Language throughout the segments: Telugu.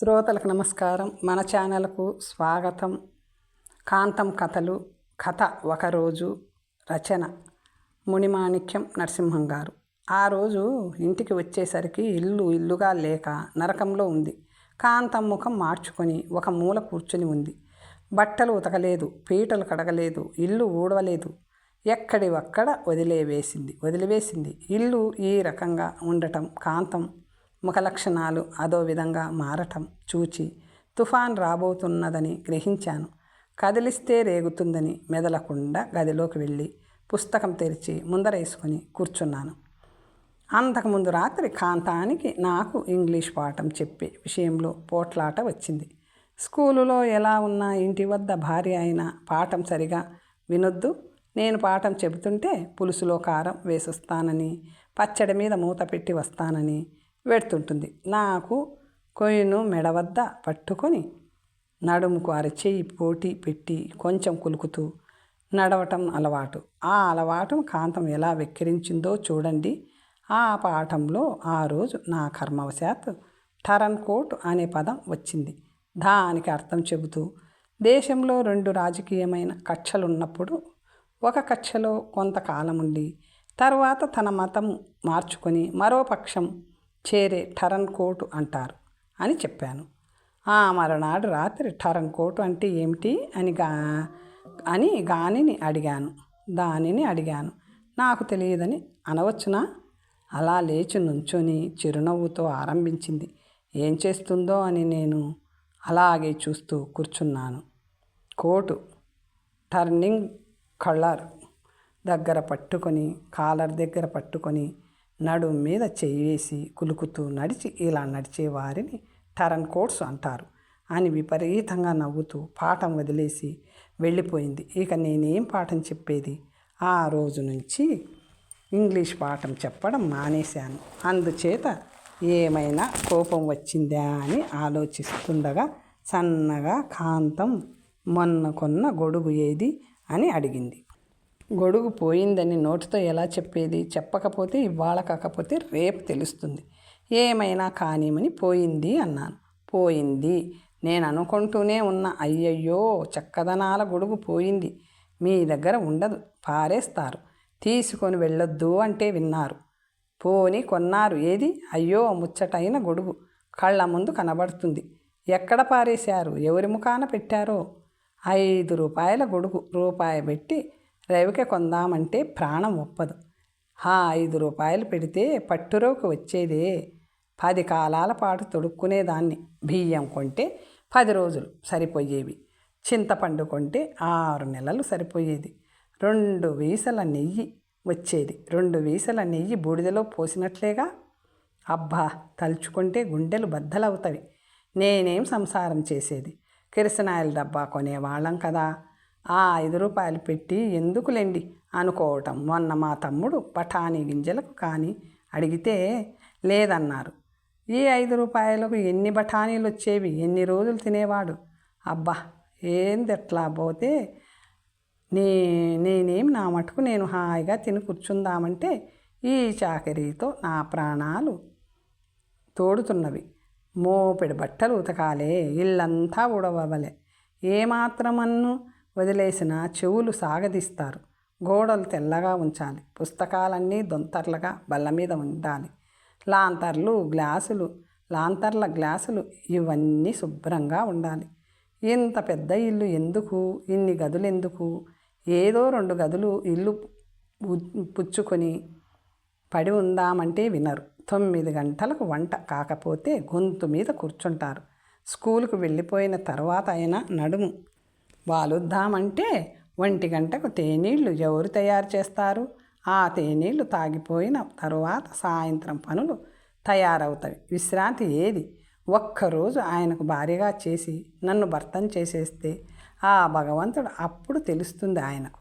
శ్రోతలకు నమస్కారం. మన ఛానల్కు స్వాగతం. కాంతం కథలు కథ ఒకరోజు రచన మునిమాణిక్యం నరసింహం గారు. ఆ రోజు ఇంటికి వచ్చేసరికి ఇల్లు ఇల్లుగా లేక నరకంలో ఉంది. కాంతం ముఖం మార్చుకొని ఒక మూల కూర్చుని ఉంది. బట్టలు ఉతకలేదు పీటలు కడగలేదు ఇల్లు ఊడవలేదు. ఎక్కడి ఒక్కడ వదిలేవేసింది వదిలివేసింది. ఇల్లు ఈ రకంగా ఉండటం కాంతం ముఖ లక్షణాలు అదో విధంగా మారటం చూచి తుఫాన్ రాబోతున్నదని గ్రహించాను. కదిలిస్తే రేగుతుందని మెదలకుండా గదిలోకి వెళ్ళి పుస్తకం తెరిచి ముందరేసుకొని కూర్చున్నాను. అంతకుముందు రాత్రి కాంతానికి నాకు ఇంగ్లీష్ పాఠం చెప్పే విషయంలో పోట్లాట వచ్చింది. స్కూలులో ఎలా ఉన్నా ఇంటి వద్ద భార్య అయినా పాఠం సరిగా వినొద్దు. నేను పాఠం చెబుతుంటే పులుసులో కారం వేసొస్తానని పచ్చడి మీద మూత పెట్టి వస్తానని వెడుతుంటుంది నాకు కొయ్యను మెడ వద్ద పట్టుకొని నడుముకు అరచేయి పోటీ పెట్టి కొంచెం కులుకుతూ నడవటం అలవాటు. ఆ అలవాటు కాంతం ఎలా వెక్కిరించిందో చూడండి. ఆ పాఠంలో ఆ రోజు నా కర్మవశాత్ టరన్ కోట్ అనే పదం వచ్చింది. దానికి అర్థం చెబుతూ దేశంలో రెండు రాజకీయమైన కక్షలున్నప్పుడు ఒక కక్షలో కొంతకాలం ఉండి తర్వాత తన మతం మార్చుకొని మరో పక్షం చేరే టరన్ కోటు అంటారు అని చెప్పాను. ఆ మరునాడు రాత్రి టరన్ కోటు అంటే ఏమిటి అని గా అని గానిని అడిగాను. దానిని అడిగాను. నాకు తెలియదని అనవచ్చునా? అలా లేచి నుంచొని చిరునవ్వుతో ఆరంభించింది. ఏం చేస్తుందో అని నేను అలాగే చూస్తూ కూర్చున్నాను. కోటు టర్నింగ్ కలర్ దగ్గర పట్టుకొని కాలర్ దగ్గర పట్టుకొని నడుము మీద చెయ్యి వేసి కులుకుతూ నడిచి ఇలా నడిచే వారిని టరన్ కోట్స్ అంటారు. అని విపరీతంగా నవ్వుతూ పాఠం వదిలేసి వెళ్ళిపోయింది. ఇక నేనేం పాఠం చెప్పేది? ఆ రోజు నుంచి ఇంగ్లీష్ పాఠం చెప్పడం మానేశాను. అందుచేత ఏమైనా కోపం వచ్చిందా అని ఆలోచిస్తుండగా సన్నగా కాంతం మొన్న కొన్న గొడుగు ఏది? అని అడిగింది. గొడుగు పోయిందని నోటితో ఎలా చెప్పేది? చెప్పకపోతే ఇవాళ కాకపోతే రేపు తెలుస్తుంది. ఏమైనా కానిమని పోయింది అన్నాను. పోయింది. నేను అనుకుంటూనే ఉన్న. అయ్యయ్యో చక్కదనాల గొడుగు పోయింది. మీ దగ్గర ఉండదు. పారేస్తారు. తీసుకొని వెళ్ళొద్దు అంటే విన్నారు. పోని కొన్నారు. ఏది? అయ్యో ముచ్చటైన గొడుగు. కళ్ళ ముందు కనబడుతుంది. ఎక్కడ పారేశారు? ఎవరి ముఖాన పెట్టారో? ఐదు రూపాయల గొడుగు. రూపాయి పెట్టి రవిక కొందామంటే ప్రాణం ఒప్పదు. హా ఐదు రూపాయలు పెడితే పట్టురోకి వచ్చేదే. పది కాలాల పాటు తొడుక్కునేదాన్ని. బియ్యం కొంటే పది రోజులు సరిపోయేవి. చింతపండు కొంటే ఆరు నెలలు సరిపోయేది. రెండు వీసల నెయ్యి వచ్చేది. రెండు వీసల నెయ్యి బూడిదలో పోసినట్లేగా? అబ్బా తలుచుకుంటే గుండెలు బద్దలవుతవి. నేనేం సంసారం చేసేది? కిరసనాయిల డబ్బా కొనేవాళ్ళం కదా. ఆ ఐదు రూపాయలు పెట్టి ఎందుకులేండి? అనుకోవటం. మొన్న మా తమ్ముడు బఠానీ గింజలకు కానీ అడిగితే లేదన్నారు. ఈ ఐదు రూపాయలకు ఎన్ని బఠానీలు వచ్చేవి ఎన్ని రోజులు తినేవాడు? అబ్బా ఏంది ఎట్లా పోతే? నే నేనేం నా మటుకు నేను హాయిగా తిని కూర్చుందామంటే ఈ చాకరీతో నా ప్రాణాలు తోడుతున్నవి. మోపెడు బట్టలు ఉతకాలే ఇల్లంతా ఉడవలే ఏమాత్రమన్ను? వదిలేసిన చెవులు సాగదీస్తారు. గోడలు తెల్లగా ఉంచాలి. పుస్తకాలన్నీ దొంతర్లుగా బల్ల మీద ఉండాలి. లాంతర్లు గ్లాసులు లాంతర్ల గ్లాసులు ఇవన్నీ శుభ్రంగా ఉండాలి. ఇంత పెద్ద ఇల్లు ఎందుకు? ఇన్ని గదులు ఎందుకు? ఏదో రెండు గదులు ఇల్లు పుచ్చుకొని పడి ఉందామంటే వినరు. తొమ్మిది గంటలకు వంట కాకపోతే గొంతు మీద కూర్చుంటారు. స్కూలుకు వెళ్ళిపోయిన తర్వాత అయినా నడుము వాలుద్దామంటే ఒంటి గంటకు తేనీళ్ళు ఎవరు తయారు చేస్తారు? ఆ తేనీళ్ళు తాగిపోయిన తరువాత సాయంత్రం పనులు తయారవుతాయి. విశ్రాంతి ఏది? ఒక్కరోజు ఆయనకు భార్యగా చేసి నన్ను భర్తం చేసేస్తే ఆ భగవంతుడు అప్పుడు తెలుస్తుంది ఆయనకు.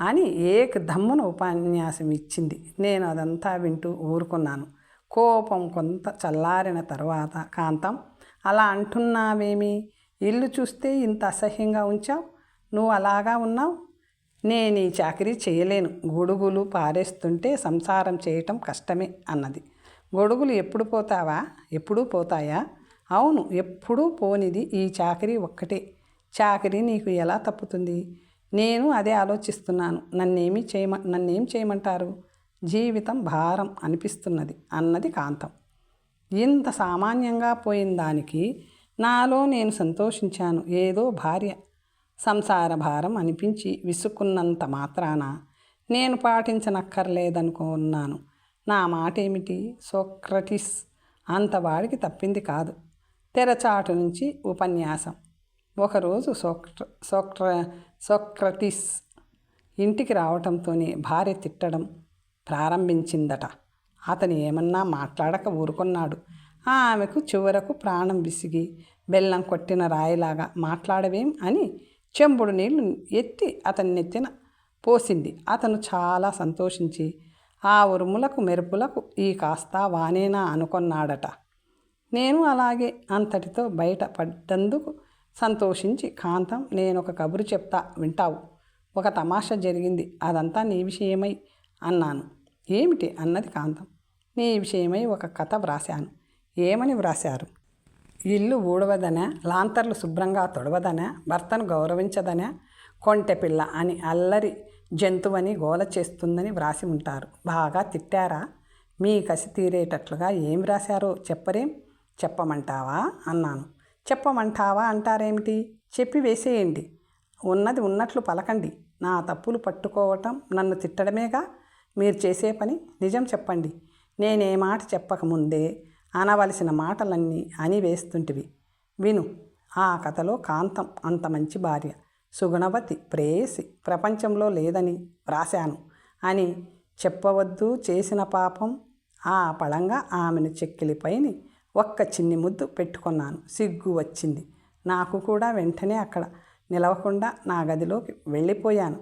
అని ఏక దమ్మున ఉపన్యాసం ఇచ్చింది. నేను అదంతా వింటూ ఊరుకున్నాను. కోపం కొంత చల్లారిన తర్వాత కాంతం అలా అంటున్నావేమి? ఇల్లు చూస్తే ఇంత అసహ్యంగా ఉంచావు. నువ్వు అలాగా ఉన్నావు. నేను ఈ చాకరీ చేయలేను. గొడుగులు పారేస్తుంటే సంసారం చేయటం కష్టమే అన్నది. గొడుగులు ఎప్పుడు పోతావా? ఎప్పుడూ పోతాయా? అవును ఎప్పుడూ పోనిది ఈ చాకరీ ఒక్కటే. చాకరీ నీకు ఎలా తప్పుతుంది? నేను అదే ఆలోచిస్తున్నాను. నన్నేమి చేయమ నన్నేం చేయమంటారు? జీవితం భారం అనిపిస్తున్నది అన్నది కాంతం. ఇంత సామాన్యంగా పోయిన దానికి నాలో నేను సంతోషించాను. ఏదో భార్య సంసార భారం అనిపించి విసుక్కున్నంత మాత్రాన నేను పాటించనక్కర్లేదనుకున్నాను. నా మాట ఏమిటి సోక్రటిస్ అంతవాడికి తప్పింది కాదు. తెరచాటు నుంచి ఉపన్యాసం. ఒకరోజు సోక్ర సోక్ర సోక్రటిస్ ఇంటికి రావటంతోనే భార్య తిట్టడం ప్రారంభించిందట. అతను ఏమన్నా మాట్లాడక ఊరుకున్నాడు. ఆమెకు చివరకు ప్రాణం విసిగి బెల్లం కొట్టిన రాయిలాగా మాట్లాడవేం అని చెంబుడు నీళ్ళు ఎత్తి అతని నెత్తిన పోసింది. అతను చాలా సంతోషించి ఆ ఉరుములకు మెరుపులకు ఈ కాస్త వానేనా అనుకున్నాడట. నేను అలాగే అంతటితో బయట పడ్డందుకు సంతోషించి కాంతం నేను ఒక కబురు చెప్తా వింటావు. ఒక తమాషా జరిగింది. అదంతా నీ విషయమై అన్నాను. ఏమిటి? అన్నది కాంతం. నీ విషయమై ఒక కథ వ్రాశాను. ఏమని వ్రాశారు? ఇల్లు ఊడవదనే లాంతర్లు శుభ్రంగా తొడవదనే భర్తను గౌరవించదనే కొంటె పిల్ల అని అల్లరి జంతువని గోల చేస్తుందని వ్రాసి ఉంటారు. బాగా తిట్టారా? మీ కసి తీరేటట్లుగా ఏం రాశారో చెప్పరేం? చెప్పమంటావా? అన్నాను. చెప్పమంటావా అంటారేమిటి? చెప్పి వేసేయండి. ఉన్నది ఉన్నట్లు పలకండి. నా తప్పులు పట్టుకోవటం నన్ను తిట్టడమేగా? మీరు చేసే పని నిజం చెప్పండి. నేనే మాట చెప్పకముందే అనవలసిన మాటలన్నీ అని వేస్తుంటివి విను ఆ కథలో కాంతం అంత మంచి భార్య. సుగుణవతి ప్రేయసి ప్రపంచంలో లేదని వ్రాశాను అని చెప్పవద్దు చేసిన పాపం. ఆ పళంగా ఆమెను చెక్కిలిపైని ఒక్క చిన్ని ముద్దు పెట్టుకున్నాను. సిగ్గు వచ్చింది. నాకు కూడా వెంటనే అక్కడ నిలవకుండా నా గదిలోకి వెళ్ళిపోయాను.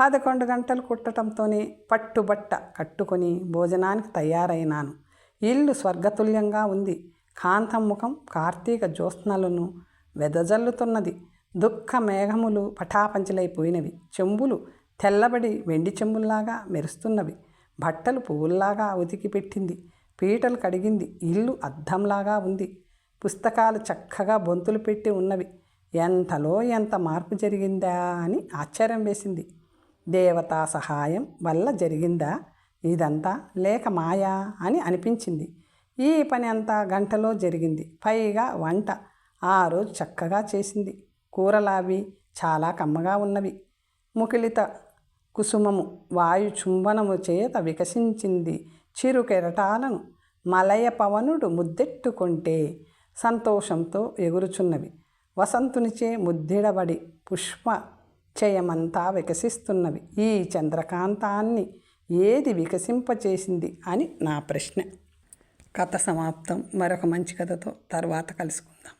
పదకొండు గంటలు కుట్టడంతోనే పట్టుబట్ట కట్టుకొని భోజనానికి తయారైనాను. ఇల్లు స్వర్గతుల్యంగా ఉంది. కాంతం ముఖం కార్తీక జ్యోత్స్నలను వెదజల్లుతున్నది. దుఃఖ మేఘములు పటాపంచలైపోయినవి. చెంబులు తెల్లబడి వెండి చెంబుల్లాగా మెరుస్తున్నవి. బట్టలు పువ్వుల్లాగా ఉతికి పెట్టింది పీటలు కడిగింది. ఇల్లు అద్దంలాగా ఉంది. పుస్తకాలు చక్కగా బొంతులు పెట్టి ఉన్నవి. ఎంతలో ఎంత మార్పు జరిగిందా అని ఆశ్చర్యం వేసింది. దేవతా సహాయం వల్ల జరిగిందా? ఇదంతా లేక మాయా అని అనిపించింది. ఈ పని అంతా గంటలో జరిగింది. పైగా వంట ఆ రోజు చక్కగా చేసింది. కూరలావి చాలా కమ్మగా ఉన్నవి. ముకిలిత కుసుమము వాయు చుంబనము చేత వికసించింది చిరు కెరటాలను మలయ పవనుడు ముద్దెట్టుకుంటే సంతోషంతో ఎగురుచున్నవి. వసంతునిచే ముద్దిడబడి పుష్ప చయమంతా వికసిస్తున్నవి. ఈ చంద్రకాంతాన్ని ఏది వికసింపచేసింది అని నా ప్రశ్న. కథ సమాప్తం. మరొక మంచి కథతో తర్వాత కలుసుకుందాం.